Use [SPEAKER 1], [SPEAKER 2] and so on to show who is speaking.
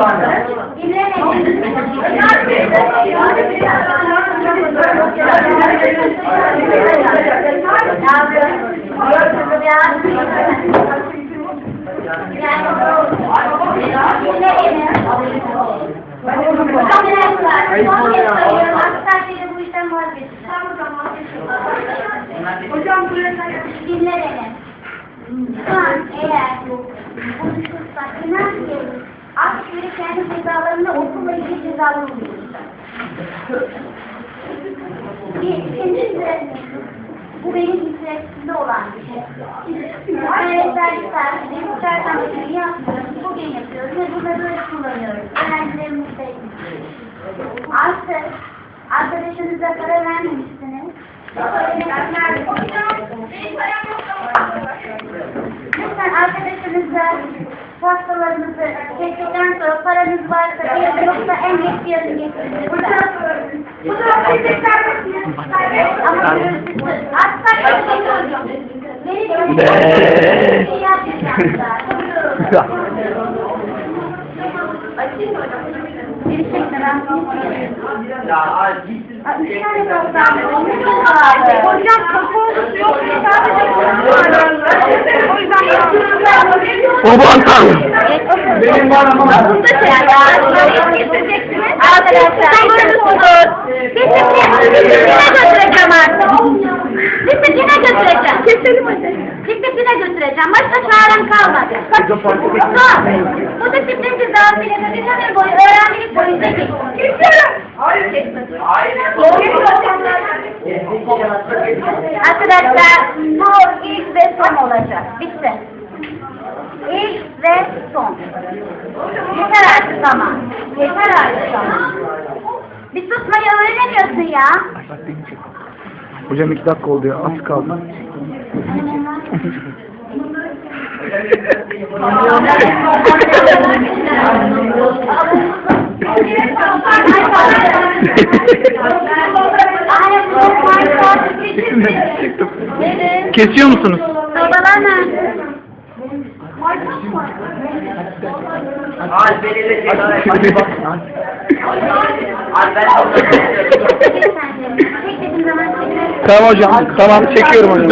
[SPEAKER 1] tane.
[SPEAKER 2] bu. Hocam buraya dinle beni. Şu an eğer konuşursak inan ki Akşehir'e kendi cezalarını okulla ilgili cezalar uygulayacak. Bir, ikincisi, bu benim içerisinde olan bir şey. Öğretmenlik dersini bu çarşamba yapmıyoruz, bugün yapıyoruz ve burada böyle kullanıyoruz. Öğrencilerimiz de Artık arkadaşınıza para vermemişsiniz. Lütfen arkadaşınıza sonra paranız varsa bir yoksa en geç bir yarın getirin. Hocam, bu da Ama görürsünüz. Artık Beni
[SPEAKER 3] Be.
[SPEAKER 2] şey yapmayacaklar. Bir şekilde ben
[SPEAKER 1] Ya ay git.
[SPEAKER 2] Üç tane kaldı. Hocam olması yok. Sadece O yüzden
[SPEAKER 3] Baban tanrım.
[SPEAKER 1] Benim var ama.
[SPEAKER 2] Disipline götüreceğim. Keselim hadi. Disipline götüreceğim. Başka çarem kalmadı. Son. Bu disiplin cezasıyla da bir ömür boyu öğrencilik boyunca geçsin.
[SPEAKER 1] Hayır. Hayır.
[SPEAKER 2] Arkadaşlar bu ilk ve son olacak. Bitti. İlk ve son. Yeter artık ama. Yeter artık ama. Bir susmayı öğrenemiyorsun ya.
[SPEAKER 3] Hocam iki dakika oldu ya. Az kaldı. Kesiyor musunuz?
[SPEAKER 2] Sobalana.
[SPEAKER 3] Tamam hocam. Tamam çekiyorum hocam.